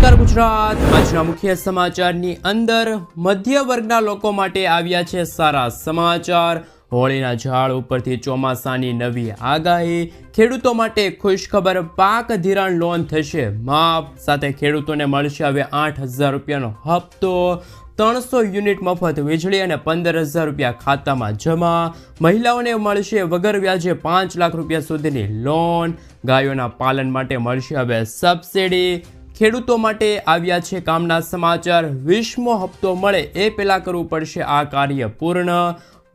નમસ્કાર ગુજરાત. આજના મુખ્ય સમાચારની અંદર મધ્ય વર્ગના લોકો માટે આવ્યા છે સારા સમાચાર. હોળીના ઝાડ ઉપરથી ચોમાસાની નવી આગાહી. ખેડૂતો માટે ખુશખબર પાક ધિરાણ લોન થશે. માફ સાથે ખેડૂતોને મળશે હવે આઠ હજાર રૂપિયાનો હપ્તો. ત્રણસો યુનિટ મફત વીજળી અને પંદર હજાર રૂપિયા ખાતામાં જમા. મહિલાઓને મળશે વગર વ્યાજે પાંચ લાખ રૂપિયા સુધીની લોન. ગાયોના પાલન માટે મળશે હવે સબસિડી. ખેડૂતો માટે આવ્યા છે કામના સમાચાર. વીસમો હપ્તો મળે એ પહેલા કરવું પડશે આ કાર્ય પૂર્ણ.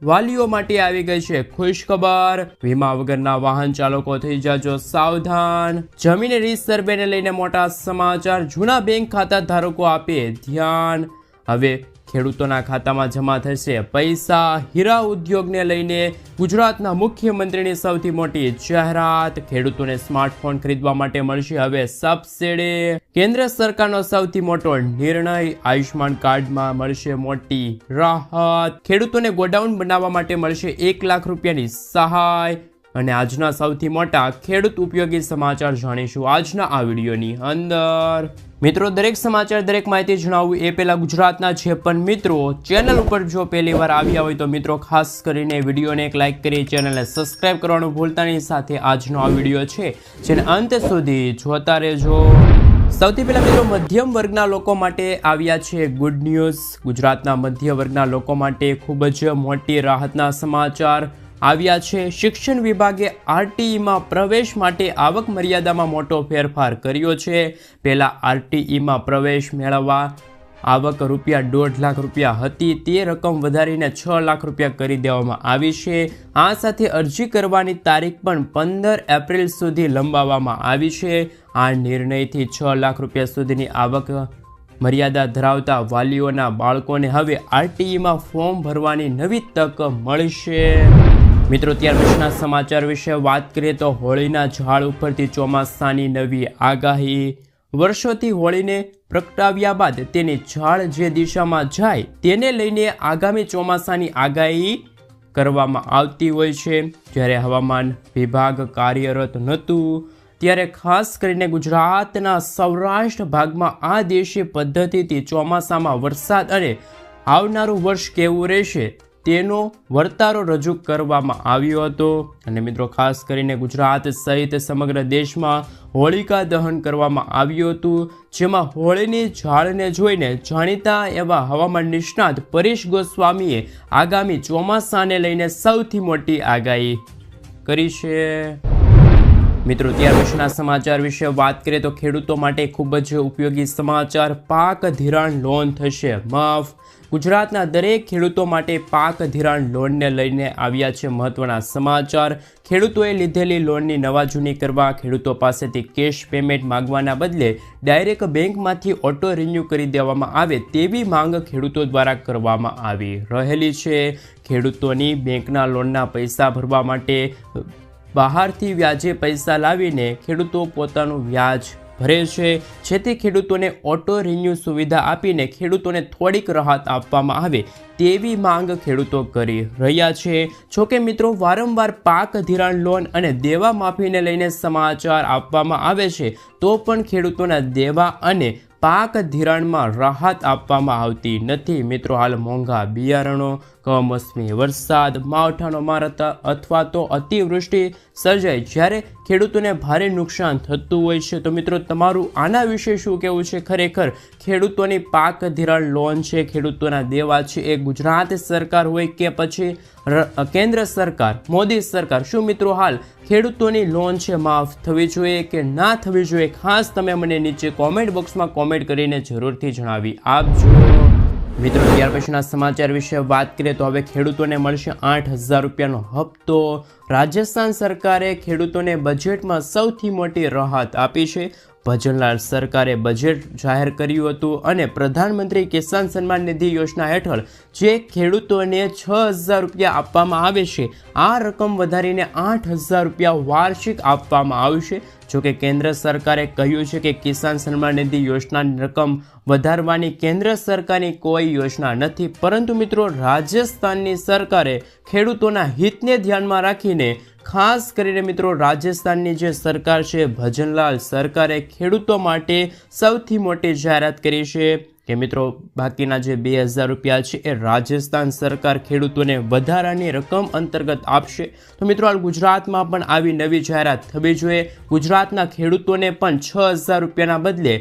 વાલીઓ માટે આવી ગઈ છે ખુશખબર. વીમા વગરના વાહન ચાલકો થઈ જાજો સાવધાન. જમીન રીસર્વેને લઈને મોટા સમાચાર. જૂના બેંક ખાતા ધારકો આપે ધ્યાન. હવે ખેડૂતોના ખાતામાં જમા થશે. પૈસા હીરા ઉદ્યોગને લઈને ગુજરાતના મુખ્યમંત્રીની સૌથી મોટી જાહેરાત, ખેડૂતોને સ્માર્ટફોન ખરીદવા માટે મળશે. હવે સબસિડી. કેન્દ્ર સરકારનો સૌથી મોટો નિર્ણય આયુષ્માન કાર્ડમાં મળશે. મોટી રાહત. ખેડૂતોને ગોડાઉન બનાવવા માટે મળશે એક લાખ રૂપિયાની સહાય. અને આજના સૌથી મોટા ખેડૂત ઉપયોગી સમાચાર જાણીશું આજના આ વિડીયોની અંદર. મિત્રો, દરેક સમાચાર, દરેક માહિતી જણાવવું એ પહેલાં ગુજરાતના જે પણ મિત્રો ચેનલ ઉપર જો પહેલી વાર આવ્યા હોય તો મિત્રો, ખાસ કરીને વિડીયોને એક લાઇક કરી ચેનલને સબસ્ક્રાઇબ કરવાનું ભૂલતાની સાથે આજનો આ વીડિયો છે, જેને અંત સુધી જોતા રહેજો. સૌથી પહેલાં મિત્રો, મધ્યમ વર્ગના લોકો માટે આવ્યા છે ગુડ ન્યૂઝ. ગુજરાતના મધ્ય વર્ગના લોકો માટે ખૂબ જ મોટી રાહતના સમાચાર. આવ્યા છે. શિક્ષણ વિભાગે આરટીઈમાં પ્રવેશ માટે આવક મર્યાદામાં મોટો ફેરફાર કર્યો છે. પહેલાં આરટીઈમાં પ્રવેશ મેળવવા આવક રૂપિયા દોઢ લાખ રૂપિયા હતી. તે રકમ વધારીને છ લાખ રૂપિયા કરી દેવામાં આવી છે. આ સાથે અરજી કરવાની તારીખ પણ પંદર એપ્રિલ સુધી લંબાવવામાં આવી છે. આ નિર્ણયથી છ લાખ રૂપિયા સુધીની આવક મર્યાદા ધરાવતા વાલીઓના બાળકોને હવે આરટીઈમાં ફોર્મ ભરવાની નવી તક મળશે. મિત્રો ત્યાર પછીના સમાચાર વિશે વાત કરીએ તો હોળીના ઝાડ ઉપરથી ચોમાસાની નવી આગાહી. વર્ષોથી હોળીને પ્રગટાવ્યા બાદ તેની ઝાડ જે દિશામાં જાય તેને લઈને આગામી ચોમાસાની આગાહી કરવામાં આવતી હોય છે. જ્યારે હવામાન વિભાગ કાર્યરત નહોતું, ત્યારે ખાસ કરીને ગુજરાતના સૌરાષ્ટ્ર ભાગમાં આ દેશી પદ્ધતિથી ચોમાસામાં વરસાદ અને આવનારું વર્ષ કેવું રહેશે તેનો વર્તારો રજૂ કરવામાં આવ્યો હતો. અને મિત્રો, ખાસ કરીને ગુજરાત સહિત સમગ્ર દેશમાં હોળિકા દહન કરવામાં આવ્યું હતું, જેમાં હોળીની ઝાડને જોઈને જાણીતા એવા હવામાન નિષ્ણાત પરેશ ગોસ્વામીએ આગામી ચોમાસાને લઈને સૌથી મોટી આગાહી કરી છે. મિત્રો, ત્યાર પછીના સમાચાર વિશે વાત કરીએ તો ખેડૂતો માટે ખૂબ જ ઉપયોગી સમાચાર, પાક ધિરાણ લોન થશે. માફ ગુજરાતના દરેક ખેડૂતો માટે પાક ધિરાણ લોનને લઈને આવ્યા છે મહત્વના સમાચાર. ખેડૂતોએ લીધેલી લોનની નવા જૂની કરવા ખેડૂતો પાસેથી કેશ પેમેન્ટ માંગવાના બદલે ડાયરેક્ટ બેંકમાંથી ઓટો રિન્યૂ કરી દેવામાં આવે તેવી માંગ ખેડૂતો દ્વારા કરવામાં આવી રહેલી છે. ખેડૂતોની બેંકના લોનના પૈસા ભરવા માટે બહારથી વ્યાજે પૈસા લાવીને ખેડૂતો પોતાનું વ્યાજ ભરે છે. જેથી ખેડૂતોને ઓટો રિન્યૂ સુવિધા આપીને ખેડૂતોને થોડીક રાહત આપવામાં આવે તેવી માંગ ખેડૂતો કરી રહ્યા છે. જોકે મિત્રો, વારંવાર પાક ધિરાણ લોન અને દેવા માફીને લઈને સમાચાર આપવામાં આવે છે, તો પણ ખેડૂતોના દેવા અને પાક ધિરાણમાં રાહત આપવામાં આવતી નથી. મિત્રો, હાલ મોંઘા બિયારણો કમોસમી વરસાદ, માવઠાનો મારતા અથવા તો અતિવૃષ્ટિ સર્જાય જ્યારે ખેડૂતોને ભારે નુકસાન થતું હોય છે. તો મિત્રો, તમારું આના વિશે શું કહેવું છે? ખરેખર ખેડૂતોની પાક ધિરાણ લોન છે, ખેડૂતોના દેવા છે, એ ગુજરાત સરકાર હોય કે પછી કેન્દ્ર સરકાર, મોદી સરકાર? શું મિત્રો હાલ ખેડૂતોની લોન છે? માફ થવી જોઈએ કે ના થવી જોઈએ? ખાસ તમે મને નીચે કોમેન્ટ બોક્સમાં કોમેન્ટ કરીને જરૂરથી જણાવી આપજો. મિત્રો, ત્યાર પછીના સમાચાર વિશે વાત કરીએ તો હવે ખેડૂતોને મળશે આઠ હજાર રૂપિયાનો હપ્તો. રાજસ્થાન સરકારે ખેડૂતોને બજેટમાં સૌથી મોટી રાહત આપી છે. ભજનલાલ સરકારે બજેટ જાહેર કર્યું હતું અને પ્રધાનમંત્રી કિસાન સન્માન નિધિ યોજના હેઠળ જે ખેડૂતોને છ હજાર રૂપિયા આપવામાં આવે છે, આ રકમ વધારીને આઠ હજાર રૂપિયા વાર્ષિક આપવામાં આવશે જોકે કેન્દ્ર સરકારે કહ્યું છે કે કિસાન સન્માન નિધિ યોજનાની રકમ વધારવાની કેન્દ્ર સરકારની કોઈ યોજના નથી. પરંતુ મિત્રો રાજસ્થાનની સરકારે ખેડૂતોના હિતને ધ્યાનમાં રાખીને ખાસ કરીને મિત્રો રાજસ્થાનની જે સરકાર છે, ભજનલાલ સરકારે ખેડૂતો માટે સૌથી મોટી જાહેરાત કરી છે કે મિત્રો બાકીના જે બે હજાર રૂપિયા છે એ રાજસ્થાન સરકાર ખેડૂતોને વધારાની રકમ અંતર્ગત આપશે. તો મિત્રો હાલ ગુજરાતમાં પણ આવી નવી જાહેરાત થવી જોઈએ. ગુજરાતના ખેડૂતોને પણ છ હજાર રૂપિયાના બદલે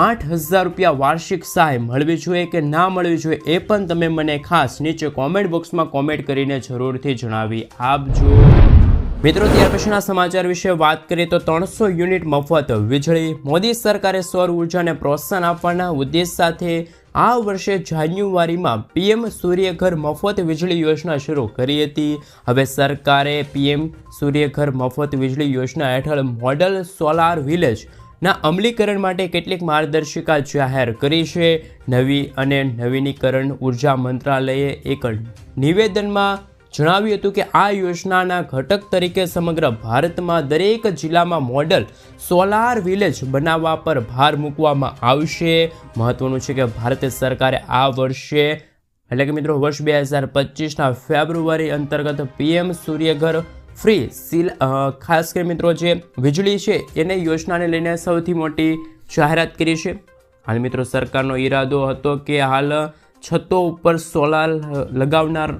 આઠ હજાર રૂપિયા વાર્ષિક સહાય મળવી જોઈએ કે ના મળવી જોઈએ એ પણ તમે મને ખાસ નીચે કોમેન્ટ બોક્સમાં કોમેન્ટ કરીને જરૂરથી જણાવી આપજો. મિત્રો, ત્યાર પછીના સમાચાર વિશે વાત કરીએ તો ત્રણસો યુનિટ મફત વીજળી મોદી સરકારે સૌર ઉર્જાને પ્રોત્સાહન આપવાના ઉદ્દેશ સાથે આ વર્ષે જાન્યુઆરીમાં પીએમ સૂર્યઘર મફત વીજળી યોજના શરૂ કરી હતી. હવે સરકારે પીએમ સૂર્યઘર મફત વીજળી યોજના હેઠળ મોડલ સોલાર વિલેજ ના અમલીકરણ માટે કેટલીક માર્ગદર્શિકા જાહેર કરી છે. નવી અને નવીનીકરણ ઊર્જા મંત્રાલયે એક નિવેદનમાં જણાવ્યું હતું કે આ યોજનાના ઘટક તરીકે સમગ્ર ભારતમાં દરેક જિલ્લામાં મોડલ સોલાર વિલેજ બનાવવા પર ભાર મૂકવામાં આવશે. મહત્વનું છે કે ભારત સરકારે આ વર્ષે, એટલે કે મિત્રો વર્ષ બે હજાર પચીસના ફેબ્રુઆરી અંતર્ગત પીએમ સૂર્યઘર ફ્રી સીલ ખાસ કરી મિત્રો જે વીજળી છે એને યોજનાને લઈને સૌથી મોટી જાહેરાત કરી છે. હાલ મિત્રો સરકારનો ઈરાદો હતો કે હાલ છતો ઉપર સોલાર લગાવનાર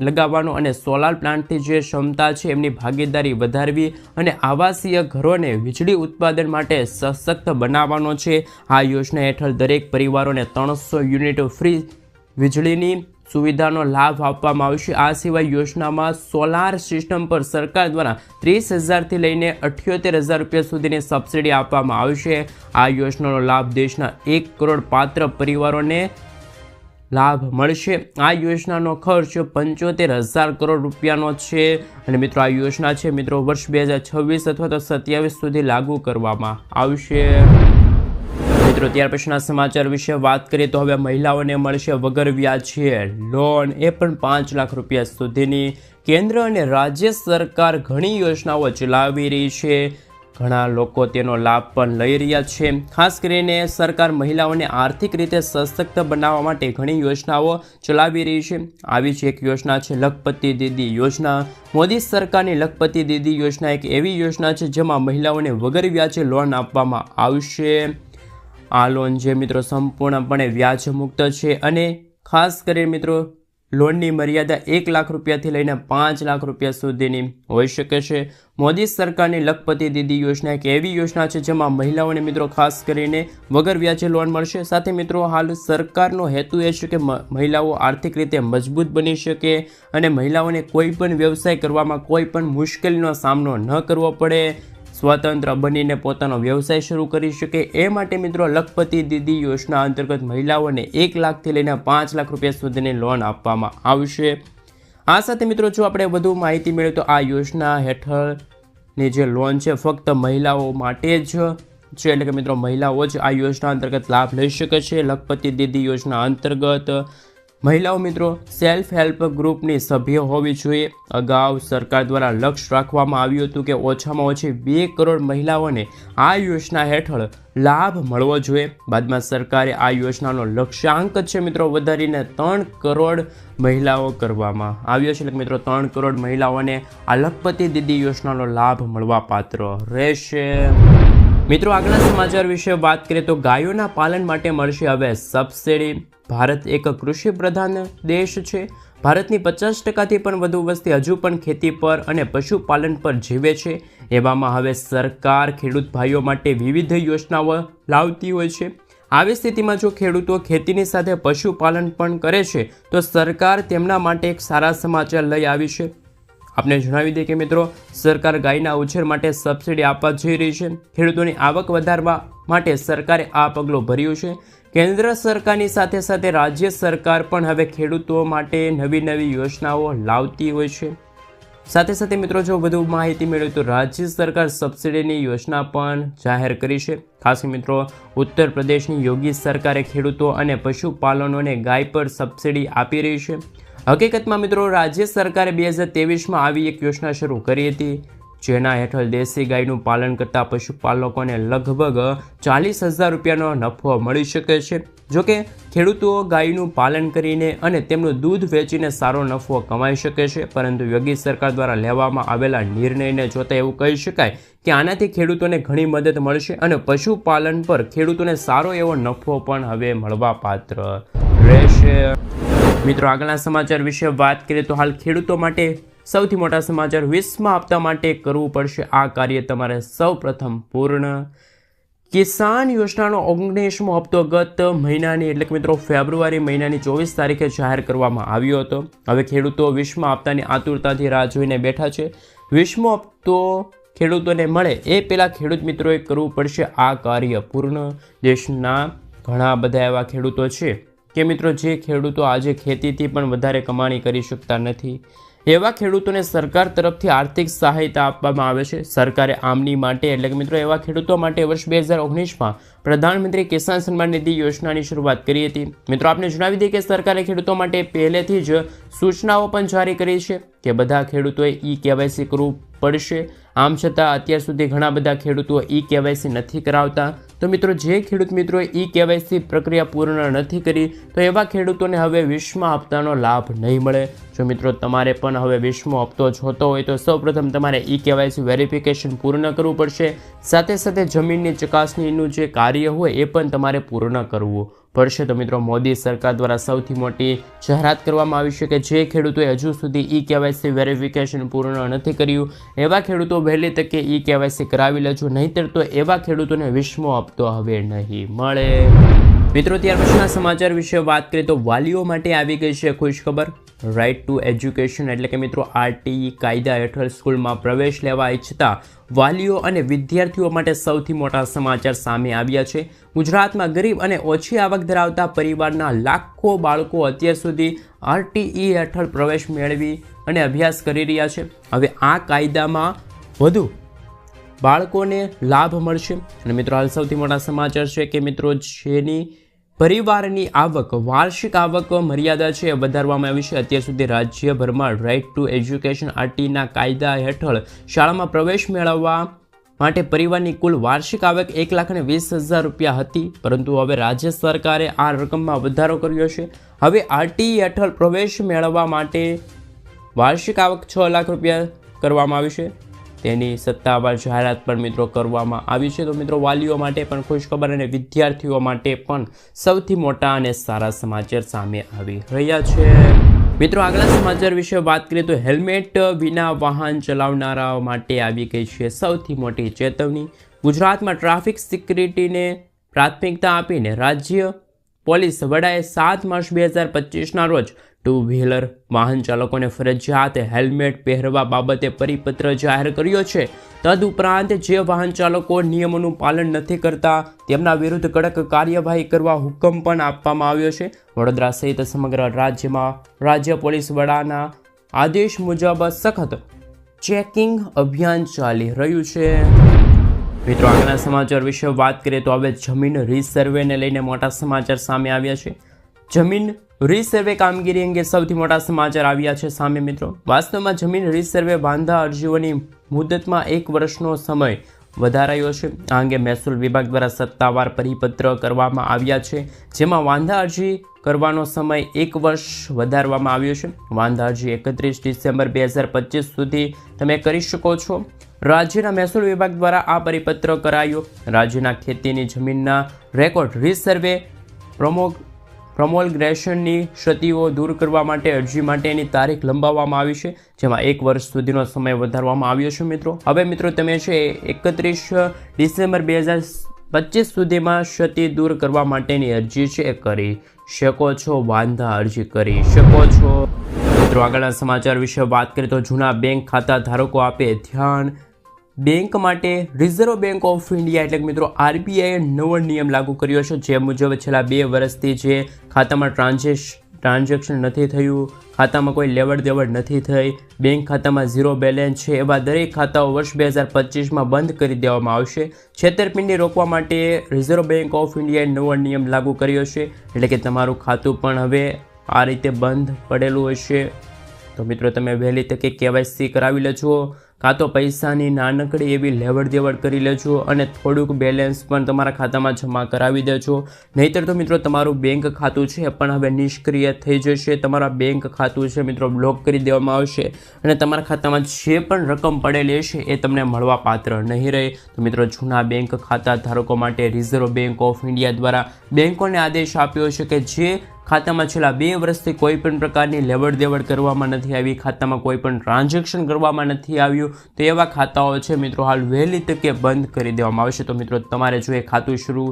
લગાવવાનો અને સોલાર પ્લાન્ટની જે ક્ષમતા છે એમની ભાગીદારી વધારવી અને આવાસીય ઘરોને વીજળી ઉત્પાદન માટે સશક્ત બનાવવાનો છે. આ યોજના હેઠળ દરેક પરિવારોને ત્રણસો યુનિટ ફ્રી વીજળીની સુવિધાનો લાભ આપવામાં આવશે. આ સિવાય યોજનામાં સોલાર સિસ્ટમ પર સરકાર દ્વારા ત્રીસ હજારથી લઈને અઠ્યોતેર હજાર રૂપિયા સુધીની સબસિડી આપવામાં આવશે. આ યોજનાનો લાભ દેશના એક કરોડ પાત્ર પરિવારોને લાભ મળશે. આ યોજનાનો ખર્ચ પંચોતેર હજાર કરોડ રૂપિયાનો છે. અને મિત્રો, આ યોજના છે મિત્રો, વર્ષ બે હજાર છવ્વીસ અથવા તો સત્યાવીસ સુધી લાગુ કરવામાં આવશે. મિત્રો, ત્યાર પછીના સમાચાર વિશે વાત કરીએ તો હવે મહિલાઓને મળશે વગર વ્યાજે લોન એ પણ પાંચ લાખ રૂપિયા સુધીની. કેન્દ્ર અને રાજ્ય સરકાર ઘણી યોજનાઓ ચલાવી રહી છે. ઘણા લોકો તેનો લાભ પણ લઈ રહ્યા છે. ખાસ કરીને સરકાર મહિલાઓને આર્થિક રીતે સશક્ત બનાવવા માટે ઘણી યોજનાઓ ચલાવી રહી છે. આવી જ એક યોજના છે લખપતિ દીદી યોજના. મોદી સરકારની લખપતિ દીદી યોજના એક એવી યોજના છે જેમાં મહિલાઓને વગર વ્યાજે લોન આપવામાં આવશે. આ લોન જે મિત્રો સંપૂર્ણપણે વ્યાજ મુક્ત છે અને ખાસ કરીને મિત્રો લોનની મર્યાદા એક લાખ રૂપિયાથી લઈને પાંચ લાખ રૂપિયા સુધીની હોઈ શકે છે. મોદી સરકારની લખપતિ દીદી યોજના એક એવી યોજના છે જેમાં મહિલાઓને મિત્રો ખાસ કરીને વગર વ્યાજે લોન મળશે. સાથે મિત્રો, હાલ સરકારનો હેતુ એ છે કે મહિલાઓ આર્થિક રીતે મજબૂત બની શકે અને મહિલાઓને કોઈ પણ વ્યવસાય કરવામાં કોઈ પણ મુશ્કેલીનો સામનો ન કરવો પડે. સ્વતંત્ર બનીને પોતાનો વ્યવસાય શરૂ કરી શકે. એ માટે મિત્રો લખપતિ દીદી યોજના અંતર્ગત મહિલાઓને એક લાખથી લઈને પાંચ લાખ રૂપિયા સુધીની લોન આપવામાં આવશે. આ સાથે મિત્રો જો આપણે વધુ માહિતી મેળવી તો આ યોજના હેઠળની જે લોન છે ફક્ત મહિલાઓ માટે જ છે, એટલે કે મિત્રો મહિલાઓ જ આ યોજના અંતર્ગત લાભ લઈ શકે છે. લખપતિ દીદી યોજના અંતર્ગત મહિલાઓ મિત્રો સેલ્ફ હેલ્પ ગ્રુપની સભ્ય હોવી જોઈએ. અગાઉ સરકાર દ્વારા લક્ષ્ય રાખવામાં આવ્યું હતું કે ઓછામાં ઓછી બે કરોડ મહિલાઓને આ યોજના હેઠળ લાભ મળવો જોઈએ. બાદમાં સરકારે આ યોજનાનો લક્ષ્યાંક છે મિત્રો, વધારીને ત્રણ કરોડ મહિલાઓ કરવામાં આવ્યો છે. એટલે મિત્રો, ત્રણ કરોડ મહિલાઓને આ લખપતિ દીદી યોજનાનો લાભ મળવા પાત્ર રહેશે. મિત્રો, આગળના સમાચાર વિશે વાત કરીએ તો ગાયોના પાલન માટે મળશે હવે સબસિડી. ભારત એક કૃષિ પ્રધાન દેશ છે. ભારતની પચાસ ટકાથી પણ વધુ વસ્તી હજુ પણ ખેતી પર અને પશુપાલન પર જીવે છે. એવામાં હવે સરકાર ખેડૂત ભાઈઓ માટે વિવિધ યોજનાઓ લાવતી હોય છે. આવી સ્થિતિમાં જો ખેડૂતો ખેતીની સાથે પશુપાલન પણ કરે છે, તો સરકાર તેમના માટે એક સારા સમાચાર લઈ આવી છે. આપને જણાવી દઈએ કે મિત્રો, સરકાર ગાયના ઉછેર માટે સબસિડી આપવા જઈ રહી છે. ખેડૂતોની આવક વધારવા માટે સરકારે આ પગલું ભર્યું છે. કેન્દ્ર સરકારની સાથે સાથે રાજ્ય સરકાર પણ હવે ખેડૂતો માટે નવી નવી યોજનાઓ લાવતી હોય છે. સાથે સાથે મિત્રો, જો વધુ માહિતી મેળવી તો રાજ્ય સરકાર સબસિડીની યોજના પણ જાહેર કરી છે. ખાસ મિત્રો, ઉત્તર પ્રદેશની યોગી સરકારે ખેડૂતો અને પશુપાલનોને ગાય પર સબસિડી આપી રહી છે. હકીકતમાં મિત્રો, રાજ્ય સરકારે બે હજાર ત્રેવીસમાં આવી એક યોજના શરૂ કરી હતી, જેના હેઠળ દેશી ગાયનું પાલન કરતા પશુપાલકોને લગભગ ચાલીસ હજાર રૂપિયાનો નફો મળી શકે છે. જોકે, ખેડૂતો ગાયનું પાલન કરીને અને તેમનું દૂધ વેચીને સારો નફો કમાઈ શકે છે, પરંતુ યોગી સરકાર દ્વારા લેવામાં આવેલા નિર્ણયને જોતા એવું કહી શકાય કે આનાથી ખેડૂતોને ઘણી મદદ મળશે અને પશુપાલન પર ખેડૂતોને સારો એવો નફો પણ હવે મળવા પાત્ર રહેશે. મિત્રો, આગળના સમાચાર વિશે વાત કરીએ તો હાલ ખેડૂતો માટે સૌથી મોટા સમાચાર વીસમા હપ્તા માટે કરવું પડશે આ કાર્ય તમારે સૌ પ્રથમ પૂર્ણ. કિસાન યોજનાનો ઓગણીસમો હપ્તો ગત મહિનાની, એટલે કે મિત્રો, ફેબ્રુઆરી મહિનાની ચોવીસ તારીખે જાહેર કરવામાં આવ્યો હતો. હવે ખેડૂતો વીસમા હપ્તાની આતુરતાથી રાહ જોઈને બેઠા છે. વીસમો હપ્તો ખેડૂતોને મળે એ પહેલાં ખેડૂત મિત્રોએ કરવું પડશે આ કાર્ય પૂર્ણ. દેશના ઘણા બધા એવા ખેડૂતો છે. કે મિત્રો, જે ખેડૂતો આજે ખેતીથી પણ વધારે કમાણી કરી શકતા નથી, એવા ખેડૂતોને સરકાર તરફથી આર્થિક સહાયતા આપવામાં આવે છે. સરકારે આમની માટે, એટલે કે મિત્રો, એવા ખેડૂતો માટે વર્ષ બે હજાર ઓગણીસમાં પ્રધાનમંત્રી કિસાન સન્માન નિધિ યોજનાની શરૂઆત કરી હતી. મિત્રો, આપને જણાવી દઈએ કે સરકારે ખેડૂતો માટે પહેલેથી જ સૂચનાઓ પણ જારી કરી છે. કે બધા ખેડૂતોએ ઈ કેવાયસી કરવું પડશે. આમ છતાં અત્યાર સુધી ઘણા બધા ખેડૂતો ઈ કેવાયસી નથી કરાવતા. તો મિત્રો, જે ખેડૂત મિત્રોએ ઈ કેવાયસી પ્રક્રિયા પૂર્ણ નથી કરી, તો એવા ખેડૂતોને હવે વીસમા હપ્તાનો લાભ નહીં મળે. જો મિત્રો, તમારે પણ હવે વીસમો હપ્તો જોતો હોય, તો સૌપ્રથમ તમારે ઈ કેવાયસી વેરિફિકેશન પૂર્ણ કરવું પડશે. સાથે સાથે જમીનની ચકાસણીનું જે કાર્ય હોય, એ પણ તમારે પૂર્ણ કરવું પડશે. તો મિત્રો, મોદી સરકાર દ્વારા સૌથી મોટી જાહેરાત કરવામાં આવી છે કે જે ખેડૂતોએ હજુ સુધી ઈ કેવાયસી વેરિફિકેશન પૂર્ણ નથી કર્યું. એવા ખેડૂતો વહેલી તકે ઈ કેવાયસી કરાવી લેજો, નહીંતર તો એવા ખેડૂતોને વીસમો આપતો હવે નહીં. મળે. મિત્રો, ત્યાર પછીના સમાચાર વિશે વાત કરીએ તો વાલીઓ માટે આવી ગઈ છે ખુશ ખબર રાઇટ ટુ એજ્યુકેશન એટલે કે મિત્રો આરટીઈ કાયદા હેઠળ સ્કૂલમાં પ્રવેશ લેવા ઈચ્છતા વાલીઓ અને વિદ્યાર્થીઓ માટે સૌથી મોટા સમાચાર સામે આવ્યા છે. ગુજરાતમાં ગરીબ અને ઓછી આવક ધરાવતા પરિવારના લાખો બાળકો અત્યાર સુધી આરટીઈ હેઠળ પ્રવેશ મેળવી અને અભ્યાસ કરી રહ્યા છે. હવે આ કાયદામાં વધુ બાળકોને લાભ મળશે. અને મિત્રો, હાલ સૌથી મોટા સમાચાર છે કે મિત્રો, જેની પરિવારની આવક, વાર્ષિક આવક મર્યાદા છે વધારવામાં આવી છે. અત્યાર સુધી રાજ્યભરમાં રાઇટ ટુ એજ્યુકેશન આરટીના કાયદા હેઠળ શાળામાં પ્રવેશ મેળવવા માટે પરિવારની કુલ વાર્ષિક આવક એક લાખ અને વીસ હજાર રૂપિયા હતી. પરંતુ હવે રાજ્ય સરકારે આ રકમમાં વધારો કર્યો છે. હવે આરટી હેઠળ પ્રવેશ મેળવવા માટે વાર્ષિક આવક છ લાખ રૂપિયા કરવામાં આવી છે. તેની સત્તાવાર જાહેરાત પણ મિત્રો કરવામાં આવી છે. તો મિત્રો, વાલીઓ માટે પણ ખુશખબર અને વિદ્યાર્થીઓ માટે પણ સૌથી મોટા અને સારા સમાચાર સામે આવી રહ્યા છે. મિત્રો, આગલા સમાચાર વિશે વાત કરીએ તો હેલ્મેટ વિના વાહન ચલાવનારાઓ માટે આવી ગઈ છે સૌથી મોટી ચેતવણી. ગુજરાતમાં ટ્રાફિક સિક્યુરિટીને પ્રાથમિકતા આપીને રાજ્ય પોલીસ વડાએ સાત માર્ચ બે હજાર પચીસના રોજ ટુ વ્હીલર વાહન ચાલકોને ફરજિયાત હેલ્મેટ પહેરવા બાબતે પરિપત્ર જાહેર કર્યો છે. તદુપરાંત જે વાહન ચાલકો નિયમોનું પાલન નથી કરતા, તેમના વિરુદ્ધ કડક કાર્યવાહી કરવા હુકમ પણ આપવામાં આવ્યો છે. વડોદરા સહિત સમગ્ર રાજ્યમાં રાજ્ય પોલીસ વડાના આદેશ મુજબ સખત ચેકિંગ અભિયાન ચાલી રહ્યું છે. મિત્રો, આગળના સમાચાર વિશે વાત કરીએ તો હવે જમીન રીસર્વેને લઈને મોટા સમાચાર સામે આવ્યા છે. જમીન રીસર્વે કામગીરી અંગે સૌથી મોટા સમાચાર આવ્યા છે સામે મિત્રો. વાસ્તવમાં જમીન રીસર્વે વાંધા અરજીઓની મુદતમાં એક વર્ષનો સમય વધારાયો છે. આ અંગે મહેસૂલ વિભાગ દ્વારા સત્તાવાર પરિપત્ર કરવામાં આવ્યા છે, જેમાં વાંધા અરજી કરવાનો સમય એક વર્ષ વધારવામાં આવ્યો છે. વાંધા અરજી એકત્રીસ ડિસેમ્બર બે હજાર પચીસ સુધી તમે કરી શકો છો. રાજ્યના મહેસૂલ વિભાગ દ્વારા આ પરિપત્ર કરાયો. રાજ્યના ખેતીની જમીનના રેકોર્ડ રીસર્વે પ્રમો પ્રમોલગ્રેશનની ક્ષતિઓ દૂર કરવા માટે અરજી માટેની તારીખ લંબાવવામાં આવી છે, જેમાં એક વર્ષ સુધીનો સમય વધારવામાં આવ્યો છે, મિત્રો. હવે, મિત્રો, તમે છે એકત્રીસ ડિસેમ્બર બે હજાર પચીસ સુધીમાં ક્ષતિ દૂર કરવા માટેની અરજી છે કરી શકો છો, વાંધા અરજી કરી શકો છો. મિત્રો, આગળના સમાચાર વિશે વાત કરીએ તો જૂના બેંક ખાતા ધારકો આપે ધ્યાન બેંક માટે રિઝર્વ બેંક ઓફ ઇન્ડિયા એટલે કે મિત્રો આરબીઆઈએ નવો નિયમ લાગુ કર્યો છે, જે મુજબ છેલ્લા બે વર્ષથી જે ખાતામાં ટ્રાન્ઝેશ ટ્રાન્ઝેક્શન નથી થયું, ખાતામાં કોઈ લેવડ દેવડ નથી થઈ, બેંક ખાતામાં ઝીરો બેલેન્સ છે, એવા દરેક ખાતાઓ વર્ષ બે હજાર પચીસમાં બંધ કરી દેવામાં આવશે. છેતરપિંડી રોકવા માટે રિઝર્વ બેંક ઓફ ઇન્ડિયાએ નવો નિયમ લાગુ કર્યો છે, એટલે કે તમારું ખાતું પણ હવે આ રીતે બંધ પડેલું હશે. તો મિત્રો તમે વહેલી તકે કેવાયસી કરાવી લેજો. કાં તો પૈસાની નાનકડી એવી લેવડ દેવડ કરી લેજો અને થોડુંક બેલેન્સ પણ તમારા ખાતામાં જમા કરાવી દેજો. નહીંતર તો મિત્રો, તમારું બેંક ખાતું છે પણ હવે નિષ્ક્રિય થઈ જશે. તમારા બેંક ખાતું છે મિત્રો બ્લોક કરી દેવામાં આવશે અને તમારા ખાતામાં જે પણ રકમ પડેલી હશે એ તમને મળવા પાત્ર નહીં રહે. તો મિત્રો, જૂના બેંક ખાતા ધારકો માટે રિઝર્વ બેંક ઓફ ઇન્ડિયા દ્વારા બેંકોને આદેશ આપ્યો છે કે જે ખાતામાં છેલ્લા બે વર્ષથી કોઈ પણ પ્રકારની લેવડ દેવડ કરવામાં નથી આવી, ખાતામાં કોઈ પણ ટ્રાન્ઝેક્શન કરવામાં નથી આવ્યું. તો એવા ખાતાઓ છે મિત્રો, હાલ વહેલી તકે બંધ કરી દેવામાં આવશે. તો મિત્રો, તમારે જો એ ખાતું શરૂ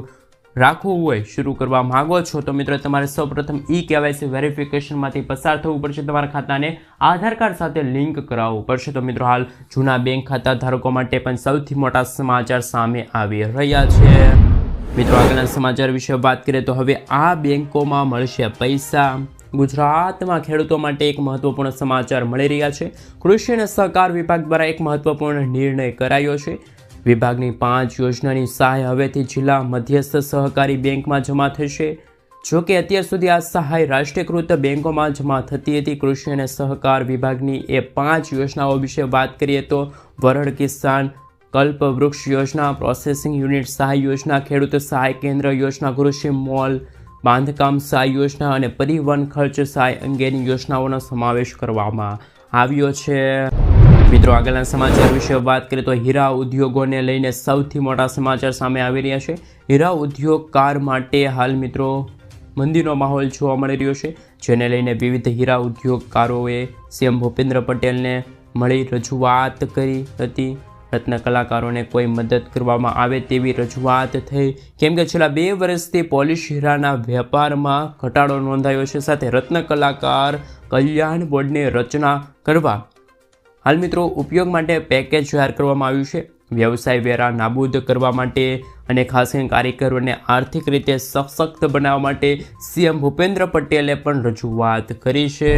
રાખવું હોય, શરૂ કરવા માગો છો, તો મિત્રો, તમારે સૌપ્રથમ ઈ કેવાયસી વેરિફિકેશનમાંથી પસાર થવું પડશે. તમારા ખાતાને આધાર કાર્ડ સાથે લિંક કરાવવું પડશે. તો મિત્રો, હાલ જૂના બેંક ખાતા ધારકો માટે પણ સૌથી મોટા સમાચાર સામે આવી રહ્યા છે. મિત્રો, આગળના સમાચાર વિશે વાત કરીએ તો હવે આ બેંકોમાં મળશે પૈસા. ગુજરાતમાં ખેડૂતો માટે એક મહત્વપૂર્ણ સમાચાર મળી રહ્યા છે. કૃષિ અને સહકાર વિભાગ દ્વારા એક મહત્વપૂર્ણ નિર્ણય કરાયો છે. વિભાગની પાંચ યોજનાની સહાય હવેથી જિલ્લા મધ્યસ્થ સહકારી બેંકમાં જમા થશે. જો કે અત્યાર સુધી આ સહાય રાષ્ટ્રીયકૃત બેંકોમાં જમા થતી હતી. કૃષિ અને સહકાર વિભાગની એ પાંચ યોજનાઓ વિશે વાત કરીએ તો વરડ કિસાન કલ્પ વૃક્ષ યોજના પ્રોસેસિંગ યુનિટ સહાય યોજના, ખેડૂત સહાય કેન્દ્ર યોજના, કૃષિ મોલ, બાંધકામ સહાય યોજના અને પરિવહન ખર્ચ સહાય અંગેની યોજનાઓનો સમાવેશ કરવામાં આવ્યો છે. મિત્રો, આગળના સમાચાર વિશે વાત કરીએ તો હીરા ઉદ્યોગોને લઈને સૌથી મોટા સમાચાર સામે આવી રહ્યા છે. હીરા ઉદ્યોગકાર માટે હાલ મિત્રો મંદીનો માહોલ જોવા મળી રહ્યો છે, જેને લઈને વિવિધ હીરા ઉદ્યોગકારોએ સીએમ ભૂપેન્દ્ર પટેલને મળી રજૂઆત કરી હતી. રત્ન કલાકારોને કોઈ મદદ કરવામાં આવે તેવી રજૂઆત થઈ. કેમ કે છેલ્લા બે વર્ષથી પોલિશ હીરાના વેપારમાં ઘટાડો નોંધાયો છે. સાથે રત્ન કલાકાર કલ્યાણ બોર્ડની રચના કરવા હાલ મિત્રો ઉપયોગ માટે પેકેજ જાહેર કરવામાં આવ્યું છે. વ્યવસાય વેરા નાબૂદ કરવા માટે અને ખાસ કરીને કારીગરોને આર્થિક રીતે સશક્ત બનાવવા માટે સીએમ ભૂપેન્દ્ર પટેલે પણ રજૂઆત કરી છે.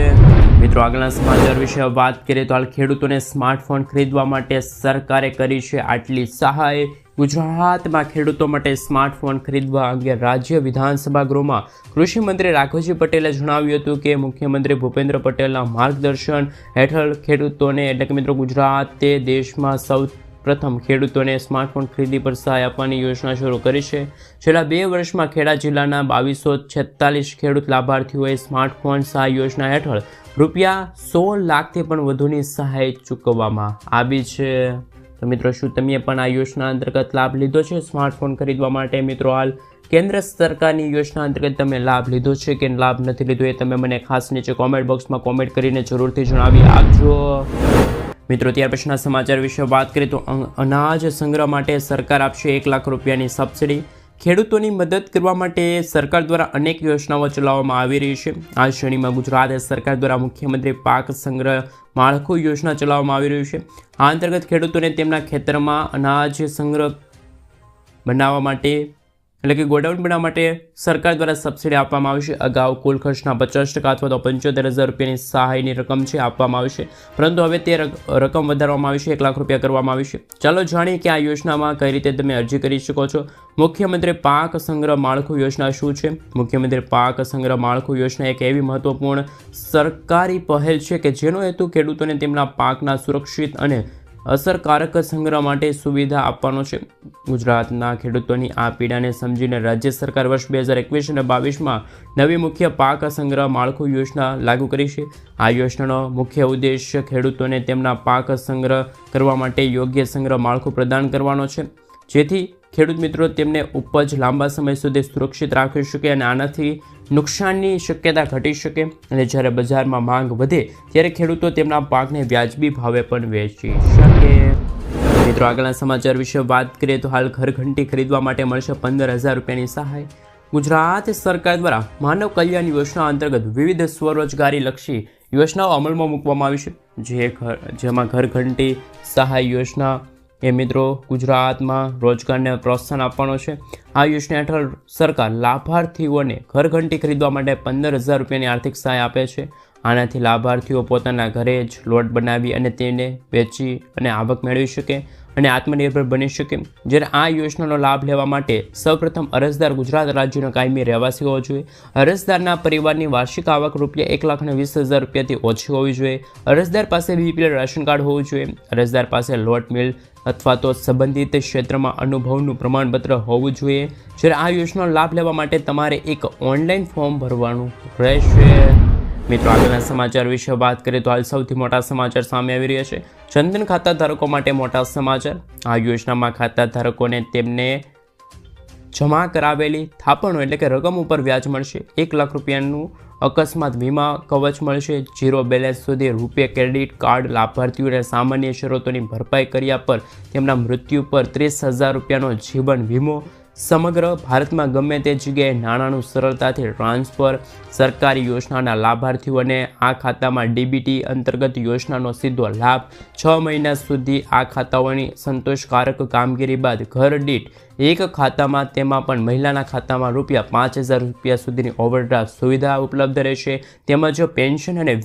મિત્રો, આગળના સમાચાર વિશે વાત કરીએ તો હાલ ખેડૂતોને સ્માર્ટફોન ખરીદવા માટે સરકારે કરી છે આટલી સહાય. ગુજરાતમાં ખેડૂતો માટે સ્માર્ટફોન ખરીદવા અંગે રાજ્ય વિધાનસભા ગૃહમાં કૃષિ મંત્રી રાઘવજી પટેલે જણાવ્યું હતું કે મુખ્યમંત્રી ભૂપેન્દ્ર પટેલના માર્ગદર્શન હેઠળ ખેડૂતોને, એટલે કે મિત્રો, ગુજરાતે દેશમાં સૌ પ્રથમ ખેડૂતોને સ્માર્ટફોન ખરીદી પર સહાય આપવાની યોજના શરૂ કરી છે. છેલ્લા બે વર્ષમાં ખેડા જિલ્લાના બાવીસો છેતાલીસ ખેડૂત લાભાર્થીઓએ સ્માર્ટફોન સહાય યોજના હેઠળ રૂપિયા સોળ લાખથી પણ વધુની સહાય ચૂકવવામાં આવી છે. તો મિત્રો, શું તમે પણ આ યોજના અંતર્ગત લાભ લીધો છે? સ્માર્ટફોન ખરીદવા માટે મિત્રો, હાલ કેન્દ્ર સરકારની યોજના અંતર્ગત તમે લાભ લીધો છે કે લાભ નથી લીધો એ તમે મને ખાસ નીચે કોમેન્ટ બોક્સમાં કોમેન્ટ કરીને જરૂરથી જણાવી આપજો. મિત્રો, ત્યાર પછીના સમાચાર વિશે વાત કરીએ તો અનાજ સંગ્રહ માટે સરકાર આપશે એક લાખ રૂપિયાની સબસિડી ખેડૂતોની મદદ કરવા માટે સરકાર દ્વારા અનેક યોજનાઓ ચલાવવામાં આવી રહી છે. આ શ્રેણીમાં ગુજરાત સરકાર દ્વારા મુખ્યમંત્રી પાક સંગ્રહ માળખું યોજના ચલાવવામાં આવી રહ્યું છે. આ અંતર્ગત ખેડૂતોને તેમના ખેતરમાં અનાજ સંગ્રહ બનાવવા માટે એટલે કે ગોડાઉન બનાવવા માટે સરકાર દ્વારા સબસિડી આપવામાં આવશે અગાઉ કુલ ખર્ચના પચાસ ટકા અથવા તો પંચોતેર હજાર રૂપિયાની સહાયની રકમ છે આપવામાં આવશે પરંતુ હવે તે રક- રકમ વધારવામાં આવશે એક લાખ રૂપિયા કરવામાં આવશે ચાલો જાણીએ કે આ યોજનામાં કઈ રીતે તમે અરજી કરી શકો છો. મુખ્યમંત્રી પાક સંગ્રહ માળખું યોજના શું છે? મુખ્યમંત્રી પાક સંગ્રહ માળખું યોજના એક એવી મહત્વપૂર્ણ સરકારી પહેલ છે કે જેનો હેતુ ખેડૂતોને તેમના પાકના સુરક્ષિત અને અસરકારક સંગ્રહ માટે સુવિધા આપવાનો છે. ગુજરાતના ખેડૂતોની આ પીડાને સમજીને રાજ્ય સરકાર વર્ષ બે હજાર એકવીસ અને બાવીસમાં નવી મુખ્ય પાક સંગ્રહ માળખું યોજના લાગુ કરી છે. આ યોજનાનો મુખ્ય ઉદ્દેશ્ય ખેડૂતોને તેમના પાક સંગ્રહ કરવા માટે યોગ્ય સંગ્રહ માળખું પ્રદાન કરવાનો છે. જેથી ખેડૂત મિત્રો તેમને ઉપજ લાંબા સમય સુધી સુરક્ષિત રાખી શકે અને આનાથી નુકસાનની શક્યતા ઘટી શકે. અને જ્યારે બજારમાં માંગ વધે, ત્યારે ખેડૂતો તેમના પાકને વ્યાજબી ભાવે પણ વેચી શકે. મિત્રો, આગળના સમાચાર વિશે વાત કરીએ તો હાલ ઘરઘંટી ખરીદવા માટે મળશે પંદર હજાર રૂપિયાની સહાય. ગુજરાત સરકાર દ્વારા માનવ કલ્યાણ યોજના અંતર્ગત વિવિધ સ્વરોજગારી લક્ષી યોજનાઓ અમલમાં મૂકવામાં આવી છે. જે ઘર, જેમાં ઘરઘંટી સહાય યોજના એ મિત્રો, ગુજરાતમાં રોજગારને પ્રોત્સાહન આપવાનો છે. આ યોજના હેઠળ સરકાર લાભાર્થીઓને ઘરઘંટી ખરીદવા માટે પંદર હજાર રૂપિયાની આર્થિક સહાય આપે છે. આનાથી લાભાર્થીઓ પોતાના ઘરે જ લોટ બનાવી અને તેને વેચી અને આવક મેળવી શકે અને આત્મનિર્ભર બની શકે. જ્યારે આ યોજનાનો લાભ લેવા માટે સૌપ્રથમ અરજદાર ગુજરાત રાજ્યનો કાયમી રહેવાસી હોવો જોઈએ. અરજદારના પરિવારની વાર્ષિક આવક રૂપિયા એક લાખ વીસ હજાર રૂપિયાથી ઓછી હોવી જોઈએ. અરજદાર પાસે બીપીએલ રાશન કાર્ડ હોવું જોઈએ. અરજદાર પાસે લોટ, મિલ અથવા તો સંબંધિત ક્ષેત્રમાં અનુભવનું પ્રમાણપત્ર હોવું જોઈએ. જ્યારે આ યોજનાનો લાભ લેવા માટે તમારે એક ઓનલાઈન ફોર્મ ભરવાનું રહેશે. મિત્રો, આગળના સમાચાર વિશે વાત કરીએ તો હાલ સૌથી મોટા સમાચાર સામે આવી રહ્યા છે. જનધન ખાતા ધારકો માટે મોટા સમાચાર. આ યોજનામાં ખાતા ધારકોને તેમને જમા કરાવેલી થાપણો એટલે કે રકમ ઉપર વ્યાજ મળશે. એક લાખ રૂપિયાનું અકસ્માત વીમા કવચ મળશે. જીરો બેલેન્સ સુધી રૂપે ક્રેડિટ કાર્ડ લાભાર્થીઓને સામાન્ય શરતોની ભરપાઈ કર્યા પર તેમના મૃત્યુ પર ત્રીસ હજાર રૂપિયાનો જીવન વીમો સમગ્ર ભારતમાં ગમે તે જગ્યાએ નાણાંનું સરળતાથી ટ્રાન્સફર, સરકારી યોજનાના લાભાર્થીઓને આ ખાતામાં ડીબીટી અંતર્ગત યોજનાનો સીધો લાભ, છ મહિના સુધી આ ખાતાઓની સંતોષકારક કામગીરી બાદ ઘર દીઠ એક ખાતામાં તેમાં પણ મહિલાના ખાતામાં રૂપિયા પાંચ હજાર રૂપિયા સુધીની ઓવરડ્રાફ્ટ સુવિધા ઉપલબ્ધ રહેશે. તેમજ પેન્શન અને